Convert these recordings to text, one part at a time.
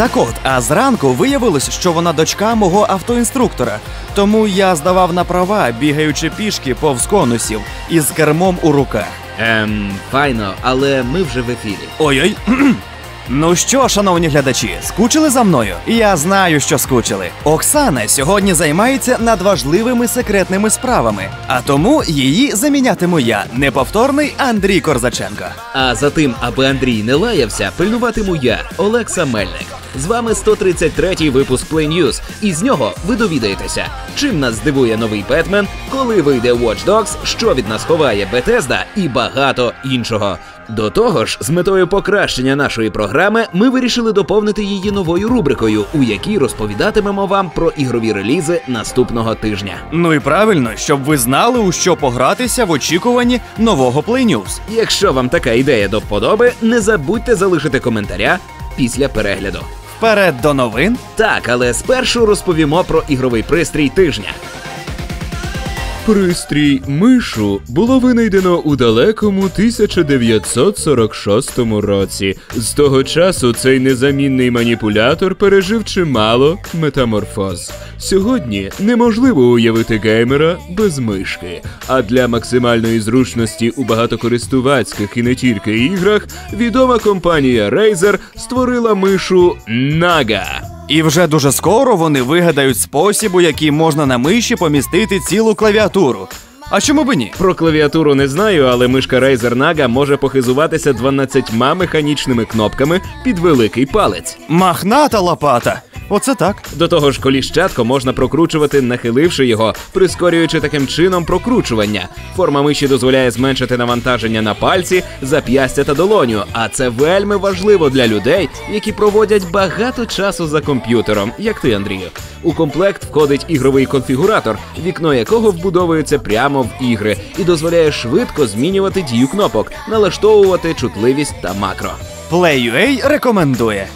Так от, а зранку виявилось, що вона дочка мого автоінструктора. Тому я здавав на права, бігаючи пішки повз конусів із кермом у руках. Ем, файно, але ми вже в ефірі. Ой-ой. Ну що, шановні глядачі, скучили за мною? Я знаю, що скучили. Оксана сьогодні займається надважливими секретними справами, а тому її замінятиму я, неповторний Андрій Корзаченко. А за тим, аби Андрій не лаявся, пильнуватиму я, Олекса Мельник. З вами 133-й випуск Play News, і з нього ви довідаєтеся, чим нас здивує новий Бетмен, коли вийде Watch Dogs, що від нас ховає Bethesda і багато іншого. До того ж, з метою покращення нашої програми, ми вирішили доповнити її новою рубрикою, у якій розповідатимемо вам про ігрові релізи наступного тижня. Ну і правильно, щоб ви знали, у що погратися в очікуванні нового Play News. Якщо вам така ідея до вподоби, не забудьте залишити коментаря після перегляду. Вперед до новин. Так, але спершу розповімо про ігровий пристрій тижня. Пристрій мишу було винайдено у далекому 1946 році. З того часу цей незамінний маніпулятор пережив чимало метаморфоз. Сьогодні неможливо уявити геймера без мишки. А для максимальної зручності у багатокористувацьких і не тільки іграх відома компанія Razer створила мишу Naga. І вже дуже скоро вони вигадають спосіб, у який можна на миші помістити цілу клавіатуру. А чому би ні? Про клавіатуру не знаю, але мишка Razer Naga може похизуватися 12 механічними кнопками під великий палець. Махната лопата. Оце так. До того ж, коліщатко можна прокручувати, нахиливши його, прискорюючи таким чином прокручування. Форма миші дозволяє зменшити навантаження на пальці, зап'ястя та долоню. А це вельми важливо для людей, які проводять багато часу за комп'ютером, як ти, Андрію. У комплект входить ігровий конфігуратор, вікно якого вбудовується прямо в ігри і дозволяє швидко змінювати дію кнопок, налаштовувати чутливість та макро. Play.ua рекомендує.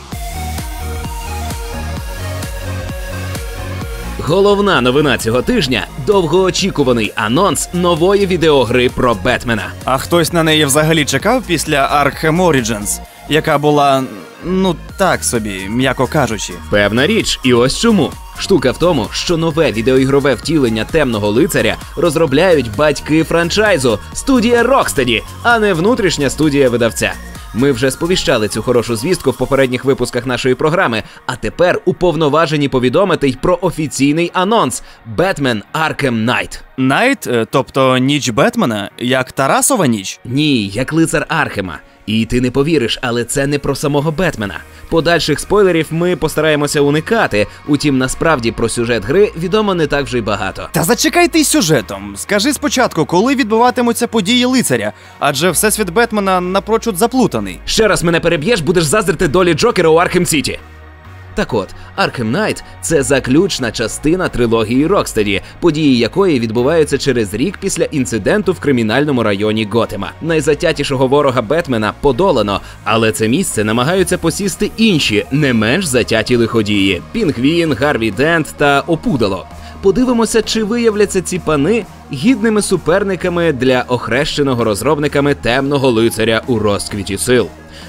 Головна новина цього тижня довгоочікуваний анонс нової відеогри про Бетмена. А хтось на неї взагалі чекав після Arkham Origins, яка була, ну так собі, м'яко кажучи. Певна річ, і ось чому. Штука в тому, що нове відеоігрове втілення темного лицаря розробляють батьки франчайзу студія Rocksteady, а не внутрішня студія видавця. Ми вже сповіщали цю хорошу звістку в попередніх випусках нашої програми, а тепер уповноважені повідомити й про офіційний анонс Batman Arkham Knight. Найт, е, тобто ніч Бетмена, як Тарасова ніч. Ні, як лицар Архема. І ти не повіриш, але це не про самого Бетмена. Подальших спойлерів ми постараємося уникати. Утім, насправді про сюжет гри відомо не так вже й багато. Та зачекай ти сюжетом. Скажи спочатку, коли відбуватимуться події лицаря, адже всесвіт Бетмена напрочуд заплутаний. Ще раз мене переб'єш, будеш заздрити долі Джокера у Архем Сіті. Так от, Arkham Knight – це заключна частина трилогії Rocksteady, події якої відбуваються через рік після інциденту в кримінальному районі Готема. Найзатятішого ворога Бетмена подолано, але це місце намагаються посісти інші, не менш затяті лиходії: Пінгвін, Гарві Дент та Опудало. Подивимося, чи виявляться ці пани гідними суперниками для охрещеного розробниками темного лицаря у розквіті сил.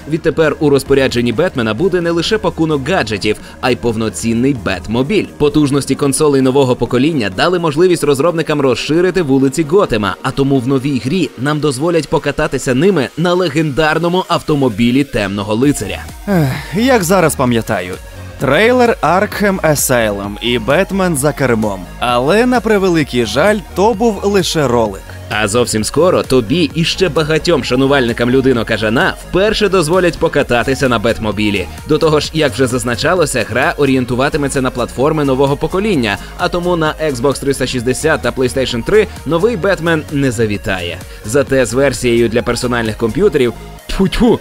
Відтепер у розпорядженні Бетмена буде не лише пакунок гаджетів, а й повноцінний Бетмобіль. Потужності консолей нового покоління дали можливість розробникам розширити вулиці Готема, а тому в новій грі нам дозволять покататися ними на легендарному автомобілі темного лицаря. Ех, як зараз пам'ятаю. Трейлер Arkham Asylum і Бетмен за кермом. Але на превеликий жаль, то був лише ролик. А зовсім скоро тобі і ще багатьом шанувальникам людино кажана вперше дозволять покататися на Бетмобілі. До того ж, як вже зазначалося, гра орієнтуватиметься на платформи нового покоління, а тому на Xbox 360 та PlayStation 3 новий Бетмен не завітає. Зате з версією для персональних комп'ютерів тьфу-тьфу,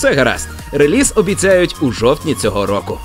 все гаразд. Реліз обіцяють у жовтні цього року.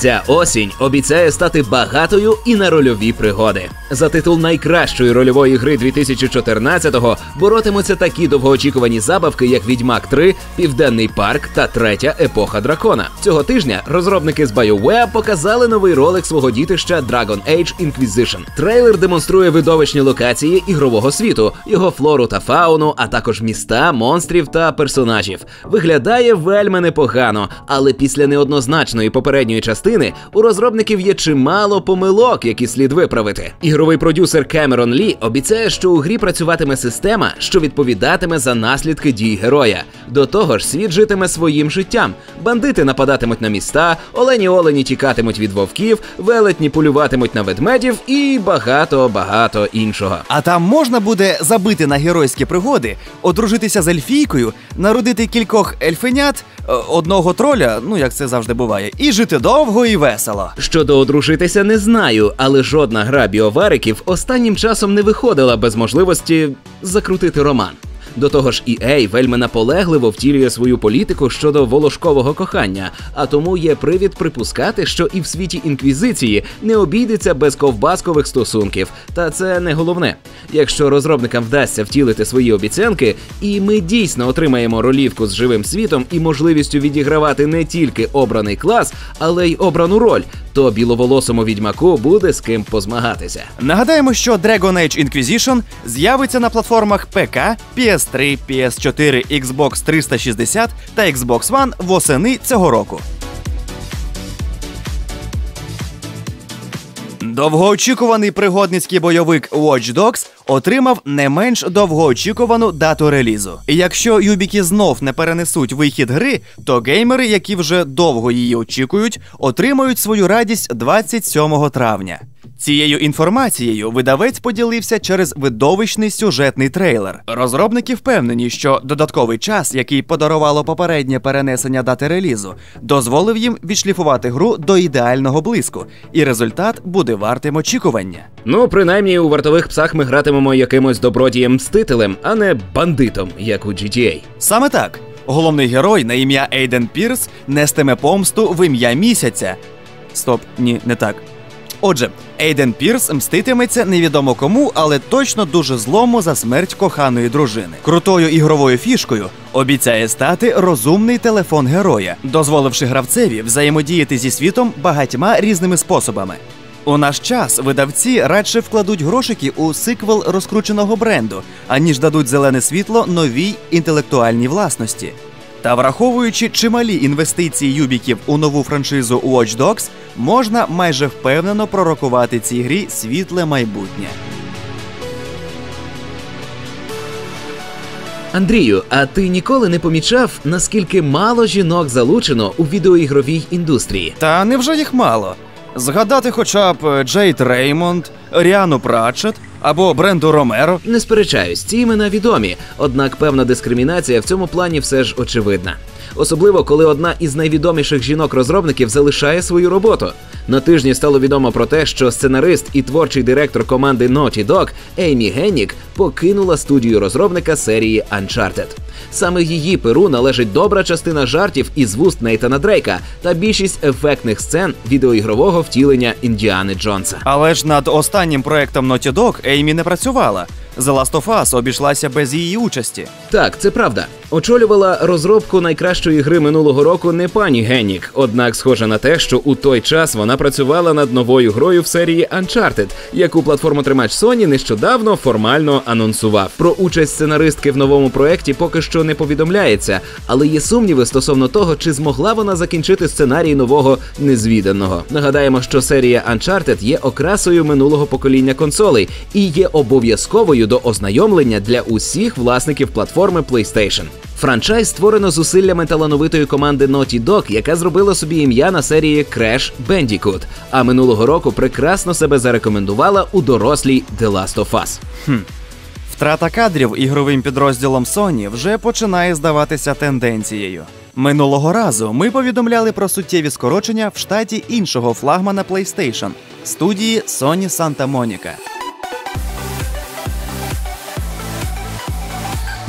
Ця осінь обіцяє стати багатою і на рольові пригоди. За титул найкращої рольової гри 2014-го боротимуться такі довгоочікувані забавки, як Відьмак 3, Південний парк та третя епоха дракона. Цього тижня розробники з BioWare показали новий ролик свого дітища Dragon Age Inquisition. Трейлер демонструє видовищні локації ігрового світу, його флору та фауну, а також міста, монстрів та персонажів. Виглядає вельми непогано, але після неоднозначної попередньої частини у розробників є чимало помилок, які слід виправити. Ігровий продюсер Кемерон Лі обіцяє, що у грі працюватиме система, що відповідатиме за наслідки дій героя. До того ж, світ житиме своїм життям. Бандити нападатимуть на міста, олені олені тікатимуть від вовків, велетні полюватимуть на ведмедів і багато багато іншого. А там можна буде забити на геройські пригоди, одружитися з ельфійкою, народити кількох ельфенят, е, одного троля, ну як це завжди буває, і жити довго і весело. Щодо одружитися, не знаю, але жодна гра біовариків останнім часом не виходила без можливості закрутити роман. До того ж, EA вельми наполегливо втілює свою політику щодо волошкового кохання, а тому є привід припускати, що і в світі інквізиції не обійдеться без ковбаскових стосунків. Та це не головне. Якщо розробникам вдасться втілити свої обіцянки, і ми дійсно отримаємо ролівку з живим світом і можливістю відігравати не тільки обраний клас, але й обрану роль, то біловолосому відьмаку буде з ким позмагатися. Нагадаємо, що Dragon Age Inquisition з'явиться на платформах ПК, PS3, PS4, Xbox 360 та Xbox One восени цього року. Довгоочікуваний пригодницький бойовик Watch Dogs отримав не менш довгоочікувану дату релізу. Якщо юбіки знов не перенесуть вихід гри, то геймери, які вже довго її очікують, отримають свою радість 27 травня. Цією інформацією видавець поділився через видовищний сюжетний трейлер. Розробники впевнені, що додатковий час, який подарувало попереднє перенесення дати релізу, дозволив їм відшліфувати гру до ідеального блиску, і результат буде вартим очікування. Ну, принаймні у вартових псах ми гратимемо якимось добродієм мстителем, а не бандитом, як у GTA. Саме так. Головний герой на ім'я Ейден Пірс нестиме помсту в ім'я місяця. Стоп, ні, не так. Отже, Ейден Пірс мститиметься невідомо кому, але точно дуже злому за смерть коханої дружини. Крутою ігровою фішкою обіцяє стати розумний телефон героя, дозволивши гравцеві взаємодіяти зі світом багатьма різними способами. У наш час видавці радше вкладуть грошики у сиквел розкрученого бренду, аніж дадуть зелене світло новій інтелектуальній власності. Та враховуючи чималі інвестиції юбіків у нову франшизу Watch Dogs, можна майже впевнено пророкувати цій грі світле майбутнє. Андрію, а ти ніколи не помічав, наскільки мало жінок залучено у відеоігровій індустрії? Та невже їх мало? Згадати хоча б Джейд Реймонд, Ріану Пратчет або Бренду Ромеро. Не сперечаюсь, ці імена відомі, однак певна дискримінація в цьому плані все ж очевидна. Особливо коли одна із найвідоміших жінок-розробників залишає свою роботу. На тижні стало відомо про те, що сценарист і творчий директор команди Naughty Dog Еймі Геннік покинула студію розробника серії Uncharted. Саме її перу належить добра частина жартів із вуст Нейтана Дрейка та більшість ефектних сцен відеоігрового втілення Індіани Джонса. Але ж над останнім проектом Naughty Dog Еймі не працювала. The Last of Us обійшлася без її участі. Так, це правда. Очолювала розробку найкращої гри минулого року не пані Геннік. Однак, схоже на те, що у той час вона працювала над новою грою в серії Uncharted, яку платформотримач Sony нещодавно формально анонсував. Про участь сценаристки в новому проєкті поки що не повідомляється, але є сумніви стосовно того, чи змогла вона закінчити сценарій нового незвіданого. Нагадаємо, що серія Uncharted є окрасою минулого покоління консолей і є обов'язковою до ознайомлення для усіх власників платформи PlayStation. Франчайз створено зусиллями талановитої команди Naughty Dog, яка зробила собі ім'я на серії Crash Bandicoot, а минулого року прекрасно себе зарекомендувала у дорослій The Last of Us. Втрата кадрів ігровим підрозділом Sony вже починає здаватися тенденцією. Минулого разу ми повідомляли про суттєві скорочення в штаті іншого флагмана PlayStation – студії Sony Santa Monica.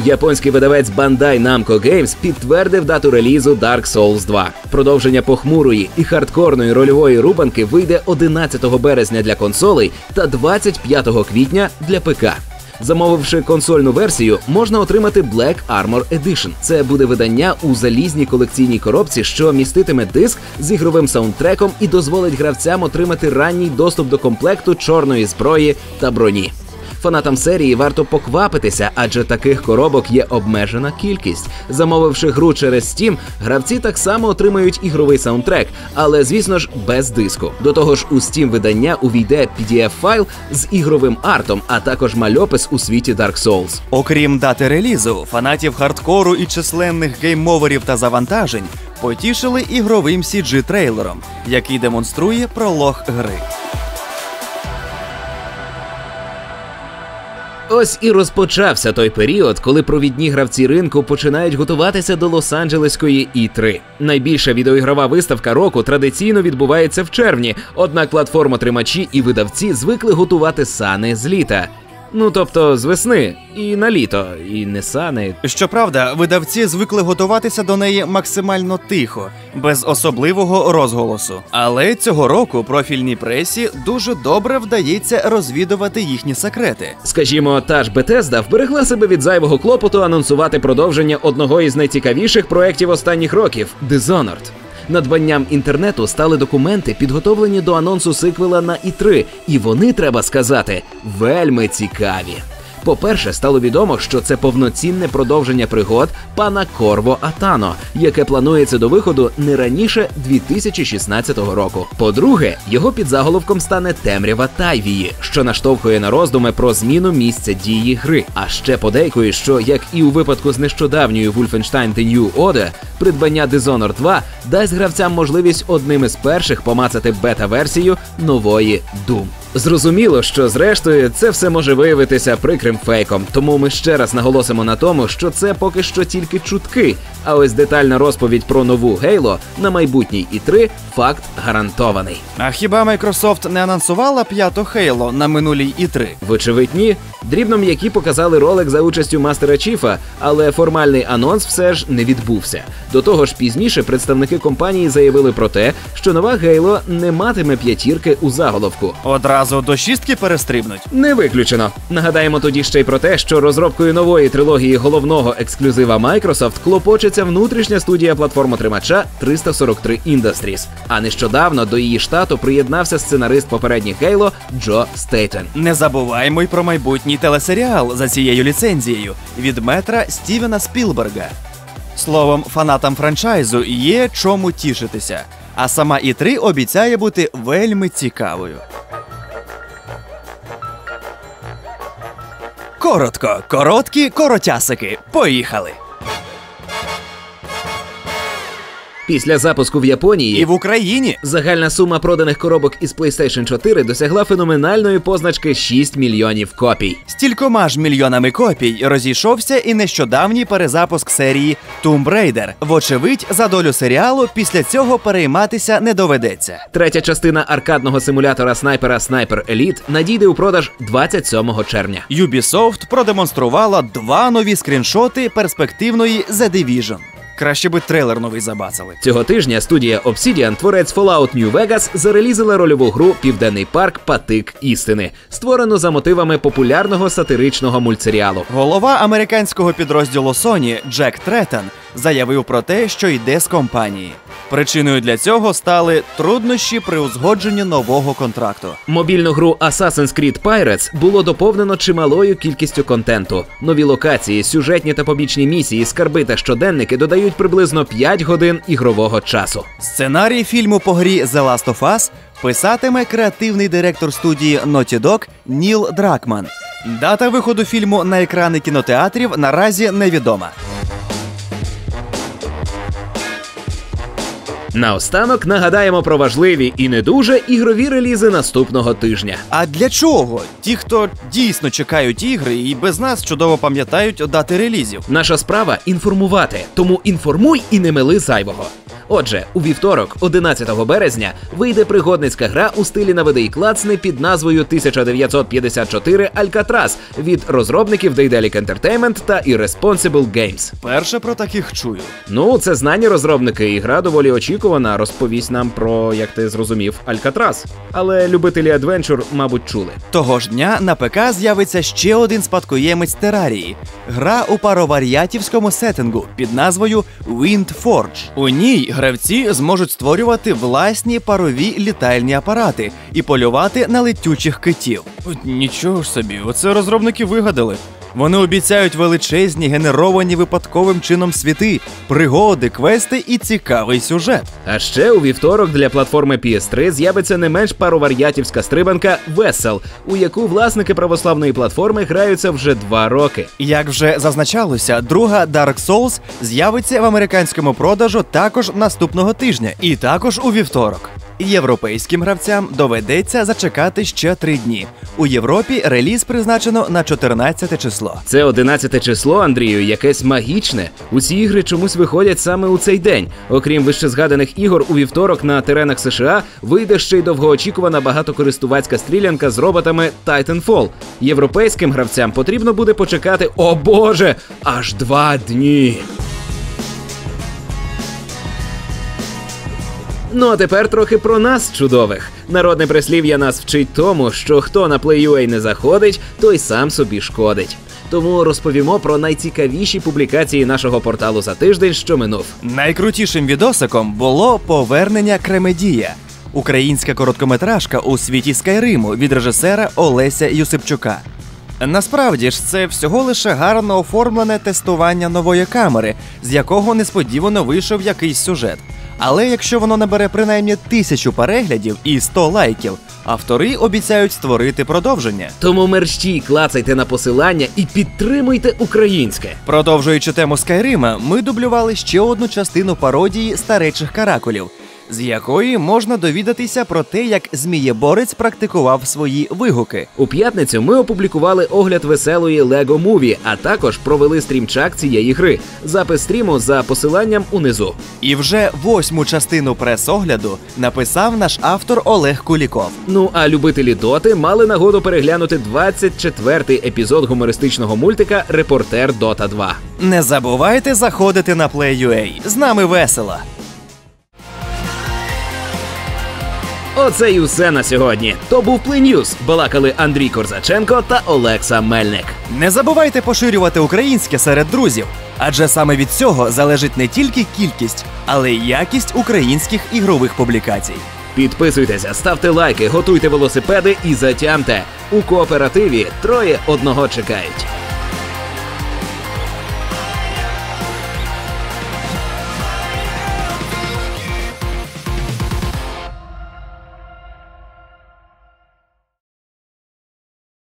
Японський видавець Bandai Namco Games підтвердив дату релізу Dark Souls 2. Продовження похмурої і хардкорної рольової рубанки вийде 11 березня для консолей та 25 квітня для ПК. Замовивши консольну версію, можна отримати Black Armor Edition. Це буде видання у залізній колекційній коробці, що міститиме диск з ігровим саундтреком і дозволить гравцям отримати ранній доступ до комплекту чорної зброї та броні. Фанатам серії варто поквапитися, адже таких коробок є обмежена кількість. Замовивши гру через Steam, гравці так само отримають ігровий саундтрек, але звісно ж без диску. До того ж, у Steam видання увійде PDF-файл з ігровим артом, а також мальопис у світі Dark Souls. Окрім дати релізу, фанатів хардкору і численних геймоверів та завантажень потішили ігровим cg трейлером, який демонструє пролог гри. Ось і розпочався той період, коли провідні гравці ринку починають готуватися до Лос-Анджелеської І3. Найбільша відеоігрова виставка року традиційно відбувається в червні, однак платформотримачі і видавці звикли готувати сани з літа. Ну тобто з весни і на літо, і не сани. Щоправда, видавці звикли готуватися до неї максимально тихо, без особливого розголосу. Але цього року профільній пресі дуже добре вдається розвідувати їхні секрети. Скажімо, та ж Bethesda вберегла себе від зайвого клопоту анонсувати продовження одного із найцікавіших проєктів останніх років Dishonored. Надбанням інтернету стали документи, підготовлені до анонсу сиквела на І3, і вони, треба сказати, вельми цікаві. По-перше, стало відомо, що це повноцінне продовження пригод пана Корво Атано, яке планується до виходу не раніше 2016 року. По-друге, його підзаголовком стане темрява Тайвії, що наштовхує на роздуми про зміну місця дії гри. А ще подейкує, що як і у випадку з нещодавньою Wolfenstein The New Order, придбання Dishonored 2 дасть гравцям можливість одним із перших помацати бета-версію нової Doom. Зрозуміло, що зрештою це все може виявитися прикрим фейком, тому ми ще раз наголосимо на тому, що це поки що тільки чутки. А ось детальна розповідь про нову Halo на майбутній І3 факт гарантований. А хіба Microsoft не анонсувала п'яту Halo на минулій І3? Вочевидь, ні. Дрібно м'які показали ролик за участю мастера Чіфа, але формальний анонс все ж не відбувся. До того ж, пізніше представники компанії заявили про те, що нова Halo не матиме п'ятірки у заголовку. Одразу до шістки перестрибнуть. Не виключено. Нагадаємо тоді ще й про те, що розробкою нової трилогії головного ексклюзива Microsoft клопочеться внутрішня студія платформотримача 343 Industries. А нещодавно до її штату приєднався сценарист попередніх Halo Джо Стейтен. Не забуваймо й про майбутній телесеріал за цією ліцензією від метра Стівена Спілберга. Словом, фанатам франчайзу є чому тішитися, а сама І3 обіцяє бути вельми цікавою. Коротко, короткі коротясики. Поїхали! Після запуску в Японії І в Україні Загальна сума проданих коробок із PlayStation 4 досягла феноменальної позначки 6 мільйонів копій. стількома ж мільйонами копій розійшовся і нещодавній перезапуск серії Tomb Raider. Вочевидь, за долю серіалу після цього перейматися не доведеться. Третя частина аркадного симулятора снайпера Sniper Elite надійде у продаж 27 червня. Ubisoft продемонструвала два нові скріншоти перспективної The Division. Краще би трейлер новий забацали. Цього тижня студія Obsidian, творець Fallout New Vegas, зарелізила рольову гру Південний парк Патик істини, створену за мотивами популярного сатиричного мультсеріалу. Голова американського підрозділу Sony Джек Треттон заявив про те, що йде з компанії. Причиною для цього стали труднощі при узгодженні нового контракту. Мобільну гру Assassin's Creed Pirates було доповнено чималою кількістю контенту. Нові локації, сюжетні та побічні місії, скарби та щоденники додають приблизно 5 годин ігрового часу. Сценарій фільму по грі The Last of Us писатиме креативний директор студії Naughty Dog Ніл Дракман. Дата виходу фільму на екрани кінотеатрів наразі невідома. Наостанок нагадаємо про важливі і не дуже ігрові релізи наступного тижня. А для чого? Ті, хто дійсно чекають ігри і без нас чудово пам'ятають дати релізів. Наша справа інформувати, тому інформуй і не мили зайвого. Отже, у вівторок, 11 березня, вийде пригодницька гра у стилі наведи і клацни під назвою 1954 Alcatraz від розробників Daedalic Entertainment та Irresponsible Games. Перше про таких чую. Ну, це знані розробники, і гра доволі очікувана. Розповість нам про, як ти зрозумів, Алькатрас. Але любителі адвенчур, мабуть, чули. Того ж дня на ПК з'явиться ще один спадкоємець Терарії гра у пароваріатівському сеттингу під назвою Wind Forge. У ній гравці зможуть створювати власні парові літальні апарати і полювати на летючих китів. Нічого ж собі, оце розробники вигадали. Вони обіцяють величезні генеровані випадковим чином світи, пригоди, квести і цікавий сюжет. А ще у вівторок для платформи PS3 з'явиться не менш паровар'ятівська стрибанка Весел, у яку власники православної платформи граються вже два роки. Як вже зазначалося, друга Dark Souls з'явиться в американському продажу також наступного тижня, і також у вівторок. Європейським гравцям доведеться зачекати ще три дні. У Європі реліз призначено на 14 число. Це 11 число, Андрію, якесь магічне. Усі ігри чомусь виходять саме у цей день. Окрім вищезгаданих ігор, у вівторок на теренах США вийде ще й довгоочікувана багатокористувацька стрілянка з роботами Titanfall. Європейським гравцям потрібно буде почекати, о боже, аж два дні. Ну а тепер трохи про нас, чудових. Народне прислів'я нас вчить тому, що хто на Play.ua не заходить, той сам собі шкодить. Тому розповімо про найцікавіші публікації нашого порталу за тиждень, що минув. Найкрутішим відосиком було повернення Кремедія. Українська короткометражка у світі Скайриму від режисера Олеся Юсипчука. Насправді ж це всього лише гарно оформлене тестування нової камери, з якого несподівано вийшов якийсь сюжет. Але якщо воно набере принаймні тисячу переглядів і 100 лайків, автори обіцяють створити продовження. Тому мерщій клацайте на посилання і підтримуйте українське. Продовжуючи тему Скайрима, ми дублювали ще одну частину пародії старечих каракулів, з якої можна довідатися про те, як Змієборець практикував свої вигуки. У п'ятницю ми опублікували огляд веселої Lego Movie, а також провели стрімчак цієї гри. Запис стріму за посиланням унизу. І вже восьму частину прес-огляду написав наш автор Олег Куліков. Ну а любителі доти мали нагоду переглянути 24-й епізод гумористичного мультика Репортер Дота 2. Не забувайте заходити на Play.ua. З нами весело. Оце й усе на сьогодні. То був Плиньюз. Балакали Андрій Корзаченко та Олекса Мельник. Не забувайте поширювати українське серед друзів, адже саме від цього залежить не тільки кількість, але й якість українських ігрових публікацій. Підписуйтеся, ставте лайки, готуйте велосипеди і затямте. У кооперативі троє одного чекають.